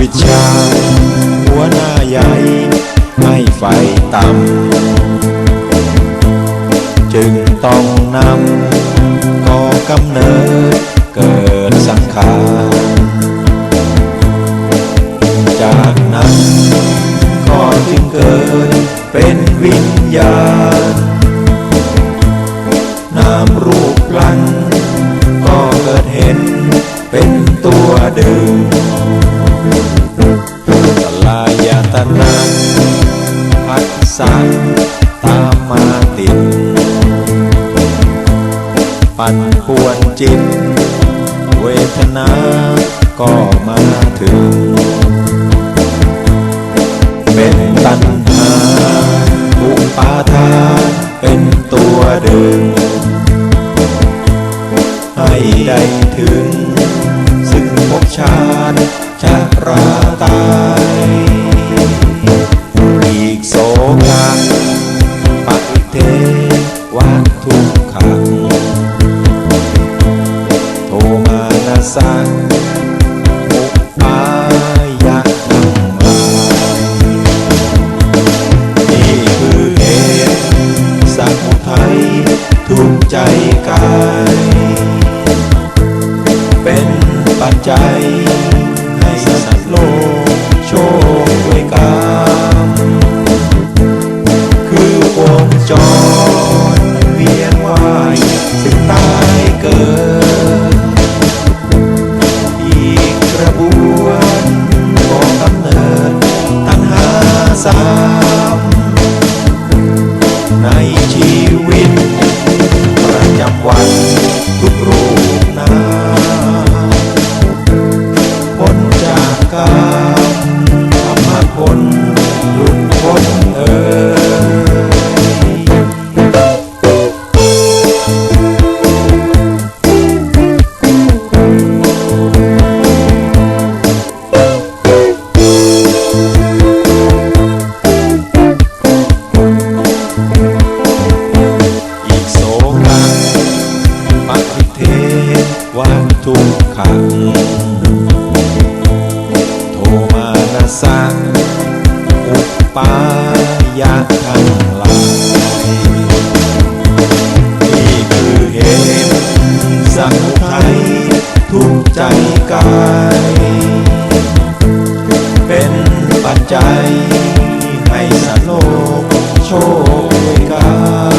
วิชา หัวหน้าใหญ่ไม่ไฟต่ำจึงต้องนำก่อกำเนิดเกิดสังขารจากนั้นก็จึงเกิดเป็นวิญญาณ นามรูปลันก็เกิดเห็นเป็นตัวเดึงสลายตนะพัดสะตามมาติด ปั่นป่วนจิต เวทนาก็มาถึง เป็นตัณหาอุปาทานเป็นตัวดึง ให้ได้ถึง ซึ่งภพชาติชะรา ใจกาย เป็นปัจจัย ให้สัตว์โลกโชคด้วยกรรมคือวงจรเวียนว่ายซึ่งตายเกิด อีกกระบวนของกำเนิดตัณหาสา สังอุปายะทั้งหลายนี่คือเหตุสมุทัยทุกใจกาย เป็นปัจจัยให้สัตว์โลกโชคด้วยกาย